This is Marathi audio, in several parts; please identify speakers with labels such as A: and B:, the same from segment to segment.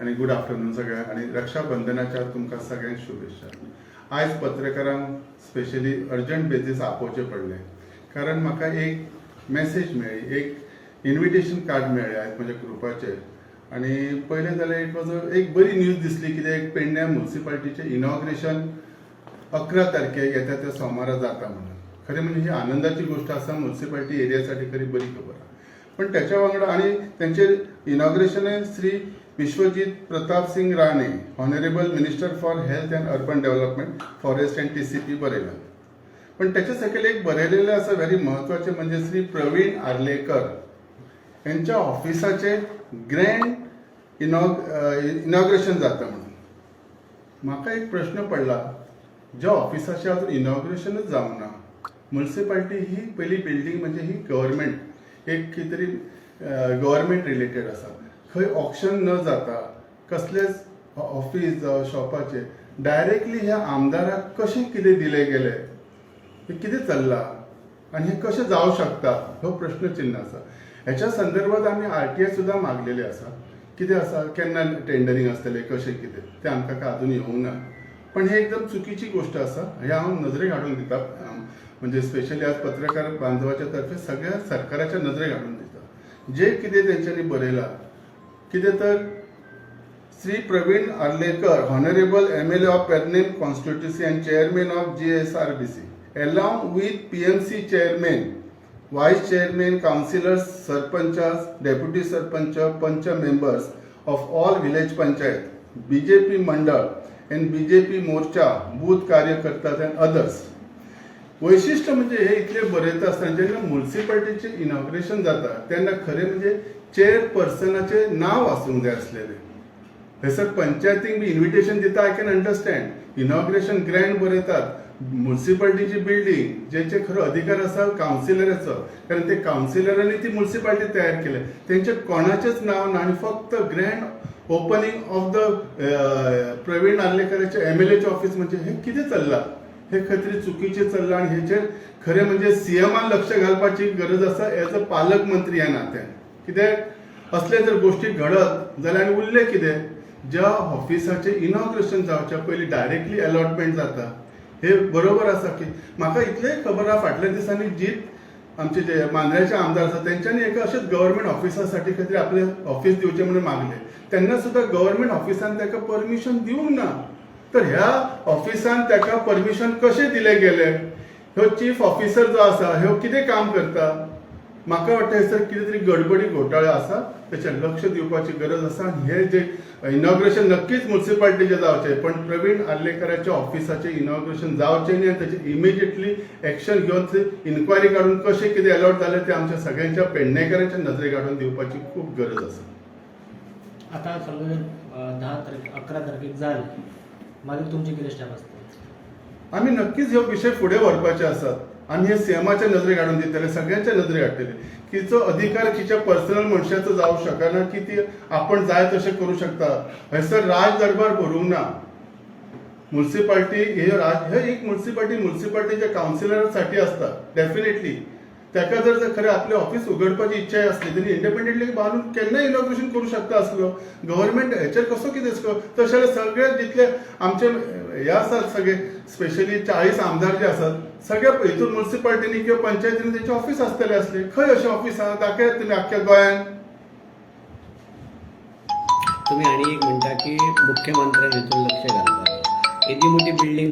A: आणि गुड आफ्टरनून सगळ्यांक आणि रक्षाबंधनाच्या तुमकां सगळ्यांक शुभेच्छा. आयज पत्रकारांक स्पेशली अर्जंट बेजीस आपोवचें पडलें. कारण म्हाका एक मेसेज मेळ्ळी एक इन्विटेशन कार्ड मेळ्ळें आयज म्हज्या ग्रुपाचेर आणि पयलें जाल्यार इट वॉज एक बरी न्यूज दिसली कित्याक पेडण्या म्युन्सिपाल्टीचें इनॉग्रेशन अकरा तारखेक येता त्या सोमारा जाता म्हणून. खरें म्हणजे ही आनंदाची गोष्ट आसा म्युन्सिपाल्टी एरियासाठी खरी बरी खबर आहा पण त्याच्या वांगडा आणि त्यांचे इनॉग्रेशन है Shri Vishwajit Pratap Singh Rane honourable minister for health and urban development forest and T C P Barela पण त्याच्या सकल एक बरयलेलें आसा व्हेरी महत्त्वाचे म्हणजे श्री प्रवीण आर्लेकर यांच्या ऑफिसाचे ग्रँड इनॉग इनॉग्रेशन जाता म्हणून. म्हाका एक प्रश्न पडला ज्या ऑफिसाचे अजून इनॉग्रेशनच जावंक ना म्युन्सिपाल्टी ही पहिली बिल्डींग म्हणजे ही गव्हर्मेंट एक कितें तरी गव्हर्मेंट रिलेटेड आसा खंय ऑप्शन न जाता कसलेच ऑफिस जावं शॉपाचे डायरेक्टली ह्या आमदाराक कशें कितें दिलें गेलें? हे कितें चल्लां? आनी हे कशें जावं शकता? हो प्रश्न चिन्ह आसा ह्याच्या संदर्भात आमी आर टी आय सुद्दां मागलेले आसा कितें आसा केन्ना टेंडरींग आसतलें कशें कितें? तें आमकां काय अजून येवंक ना. पण हे एकदम चुकीची गोष्ट आसा हे हांव नजरेक हाडून दिता म्हणजे स्पेशली आज पत्रकार बांधवाच्या तर्फे सगळ्या सरकाराच्या नजरेक हाडून दिता जे किती त्यांच्यानी बरेला किती तर Shri Pravin Arlekar honourable M L A of Pernem constituency and chairman of G S R B C along with P M C chairman vice chairman councillors sarpanch deputy sarpanch panch members of all village panchayat B J P mandal and B J P morcha booth कार्यकर्ता अँड अदर्स वैशिष्ट्य म्हणजे हे इतले बरयता असताना जेन्ना म्युन्सिपाल्टीचे इनॉग्रेशन जाता तेन्ना खरें म्हणजे चेअरपर्सनाचे नाव आसूंक जाय आसलेलें थंयसर पंचायतीन बी इन्व्हिटेशन दिता I can understand inauguration grand बरयतात म्युन्सिपाल्टीची बिल्डींग जेचे खरो अधिकार आसा कावन्सिलराचो कारण ते कावन्सिलरांनी ती म्युन्सिपाल्टी तयार केल्या. तेंचे कोणाचेच नाव ना आनी फक्त grand opening of the Pravin आर्लेकराचे M L एचे ऑफिस म्हणजे हे कितें चल्लां? हे खरी चुकीचे चल्लां आणि हेचेर खरें म्हणजे सीएमान लक्ष घालपाची गरज आसा एज अ पालकमंत्री ह्या नात्यान. कित्याक असले जर गोष्टी घडत जाल्यार आनी उरले कितें? ज्या ऑफिसाचे इनॉग्रेशन जावच्या पयलीं डायरेक्टली अलॉटमेंट जाता. हे बरोबर आसा की म्हाका इतलेंय खबर आहा फाटल्या दिसांनी जीत आमचे जे मांद्र्याचे आमदार आसा तेंच्यांनी एका अशेंच गव्हर्मेंट ऑफिसासाठी खातीर आपले ऑफिस दिवचें म्हणून मागले. तेन्ना सुद्दां गव्हर्मेंट ऑफिसान ताका परमिशन दिवंक ना तर ह्या ऑफिसान ताका परमिशन कशें दिलें गेलें? ह्यो चीफ ऑफिसर जो आसा ह्यो कितें काम करता? म्हाका वाटतं हैसर कितें तरी गडबडी घोटाळे आसा तेचेर लक्ष दिवपाची गरज आसा. आनी हे जे इनॉग्रेशन नक्कीच म्युन्सिपाल्टीचे जावचे पण प्रवीण आर्लेकराच्या ऑफिसाचे इनॉग्रेशन जावचे न्ही. आनी तेचे इमिजिएटली एक्शन घेवन ते इन्क्वायरी काडून कशें कितें अलॉट जालें ते आमच्या सगळ्यांच्या पेडणेकरांच्या नजरेक हाडून दिवपाची खूब गरज आसा.
B: आता सगळे धा दहा अकरा तारखेक जाले. मागीर तुमची कितें स्टेप आसतले
A: आम्ही नक्कीच ह्यो विषय फुडें व्हरपाचे आसात आणि हे सीएमाच्या नजरेक हाडून दितले सगळ्यांच्या नजरेक हाडटले की जो अधिकार तिच्या पर्सनल मनशाचो जावंक शकना की ती आपण जाय तशें करू शकता हयसर राज दरबार भरूंक ना. म्युन्सिपाल्टी हे राज हे एक म्युन्सिपाल्टी म्युन्सिपाल्टीच्या कावन्सिलरांसाठी आसता डेफिनेटली तेका जर जर खरें आपलें ऑफिस उगडपाची इच्छा आसली तरी इंडिपेंडंटली बांदून केन्नाय इनॉग्रेशन करू शकता आसलो गव्हर्मेंट हेचेर कसो कितें आसलो तशें जाल्यार सगळे जितले आमचे हे आसात सगळे स्पेशली चाळीस आमदार जे आसात सगळ्या हितून म्युन्सिपाल्टीनी किंवा पंचायतीनी तेंचे ऑफिस आसतले असले खंय अशें ऑफिस आसा दाखयात तुमी आख्ख्या गोंयांत
C: तुम्ही आणि एक म्हणता की मुख्यमंत्र्यांनी हितून लक्ष घालता. येदी मोठी बिल्डिंग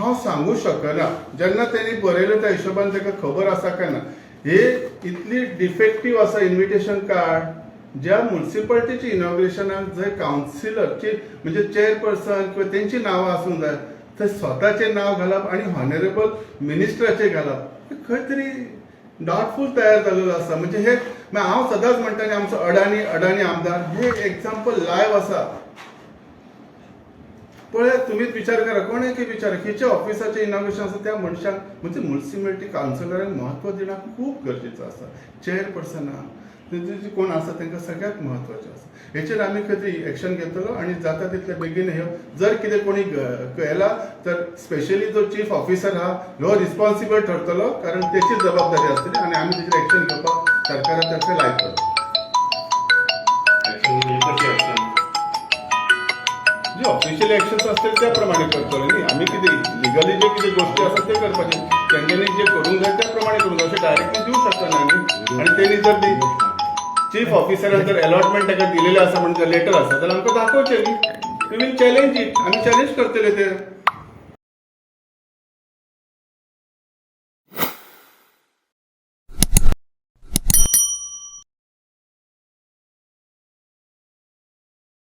A: हांव सांगू शकना जेन्ना तेणी बरयलें त्या हिशोबान ताका खबर आसा काय ना हे इतली डिफेक्टीव आसा इन्व्हिटेशन कार्ड ज्या म्युन्सिपाल्टीच्या इनॉग्रेशनाक जंय कावन्सिलरची म्हणजे चेअरपर्सन किंवा तेंची नांवां आसूंक जाय थंय स्वताचें नांव घालप आनी हॉनरेबल मिनिस्टराचें घालप खंय तरी डाउटफूल तयार जालेलो आसा म्हणजे हे मागीर हांव सदांच म्हणटा की आमचो अडाणी अडाणी आमदार हे एक्झाम्पल लायव्ह आसा पळय तुम्हीच विचार करा कोणे की विचार? खंयच्या ऑफिसाचें इनॉग्रेशन आसा त्या मनशाक म्हणजे म्युन्सिपॅलिटी कावन्सिलरांक म्हत्व दिवप खूब गरजेचं आसा चेअरपर्सना तेंचे कोण आसा तांकां सगळ्यात म्हत्वाचें आसा हेचेर आमी खंय तरी एक्शन घेतलो आनी जाता तितले बेगीन ह्यो जर कितें कोणी केला तर स्पेशली जो चीफ ऑफिसर आहा ह्यो रिस्पॉन्सिबल ठरतलो कारण त्याची जबाबदारी आसतली आनी आमी तेचेर एक्शन घेवपाक सरकारा तर्फे लायतलो जे ऑफिशियल ऍक्शन असतील त्याप्रमाणे करतो न्ही आम्ही किती लिगली जे किती गोष्टी असतात ते करपाचे तेंच्यांनी जे करूंक जाय त्याप्रमाणे करूंक जाय अशें डायरेक्टली दिवंक शकना न्ही आणि तेणी जर ती चीफ ऑफिसरान जर अलॉटमेंट ताका दिलेले आसा म्हणजे लेटर आसा जाल्यार आमकां दाखोवचें न्ही वी वील चॅलेंज इट आमी चॅलेंज करतले ते.